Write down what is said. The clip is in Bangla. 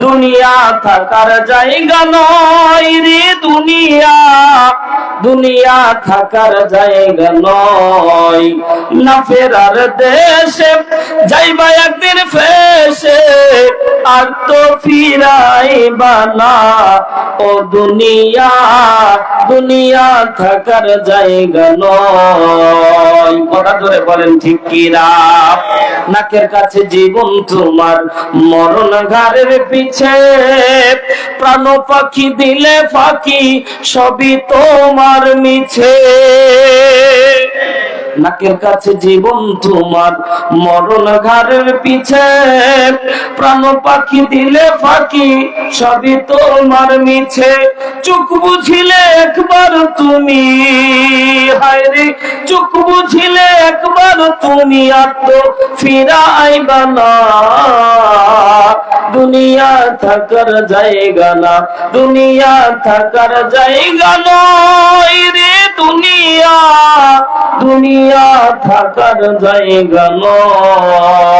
দুনিয়া থাকার জায়গা নয় রে দুনিয়া। দুনিয়া থাকার জায়গা নয়। না ফেরার দেশে যাইবা একদিন ফেসে, আর তো ফিরাইবা না। ও দুনিয়া দুনিয়া থাকার জায়গা নয়। কথা ধরে বলেন, ঠিক কিরা নাকের কাছে জীবন তোমার মরণ ঘাড়ের পিছে। প্রাণ পাখি দিলে ফাঁকি, সবই তোমার মিছে। নাকের কাছে জীবন তোমার মরণ ঘাড়ের পিছে। প্রাণ পাখি দিলে ফাঁকি, সবই তোমার মিছে। চোখ বুঝিলে একবার তুমি হায় রে চোখ বুঝিলে একবার তুমি আত্ম ফিরাইবা না। দুনিয়া থাকার জায়গা না, দুনিয়া থাকার জায়গা নয় রে দুনিয়া। দুনিয়া থাকার জায়গা নয়।